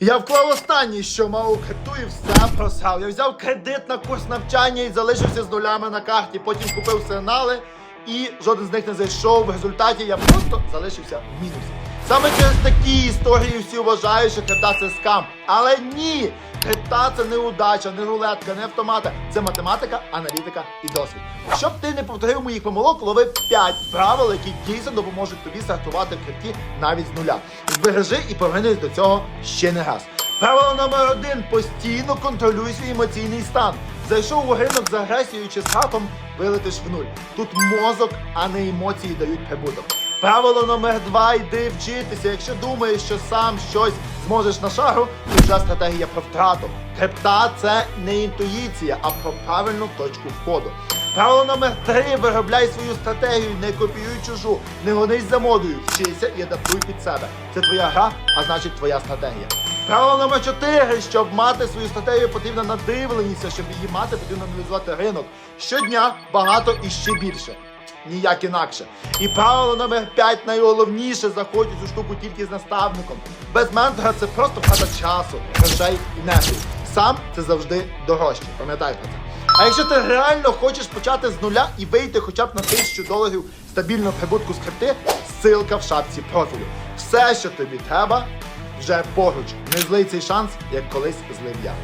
Я вклав останнє, що мав у крипту і все просрав. Я взяв кредит на курс навчання і залишився з нулями на карті. Потім купив сигнали і жоден з них не зайшов. В результаті я просто залишився в мінусі. Саме через такі історії всі вважають, що крипта це скам. Але ні! Крипта це не удача, не рулетка, не автомата. Це математика, аналітика і досвід. Щоб ти не повторив моїх помилок, лови 5 правил, які дійсно допоможуть тобі стартувати в крипті навіть з нуля. Збережи і повернись до цього ще не раз. Правило номер один: постійно контролюй свій емоційний стан. Зайшов у ринок з агресією чи з хапом, вилетиш в нуль. Тут мозок, а не емоції дають прибуток. Правило номер два йди вчитися. Якщо думаєш, що сам щось зможеш на шагу, то вже стратегія про втрату. Крипта це не інтуїція, а про правильну точку входу. Правило номер три виробляй свою стратегію, не копіюй чужу, не гонись за модою, вчися і адаптуй під себе. Це твоя гра, а значить твоя стратегія. Правило номер 4. Щоб мати свою стратегію, потрібна надивленість, щоб її мати, потрібно аналізувати ринок. Щодня багато і ще більше. Ніяк інакше. І правило номер 5 найголовніше заходь у штуку тільки з наставником. Без ментора це просто втрата часу, грошей і нервів. Сам це завжди дорожче. Пам'ятай про це. А якщо ти реально хочеш почати з нуля і вийти хоча б на тисячу доларів стабільного прибутку з крипти, ссылка в шапці профілю. Все, що тобі треба, вже поруч. Не злий цей шанс, як колись злив я.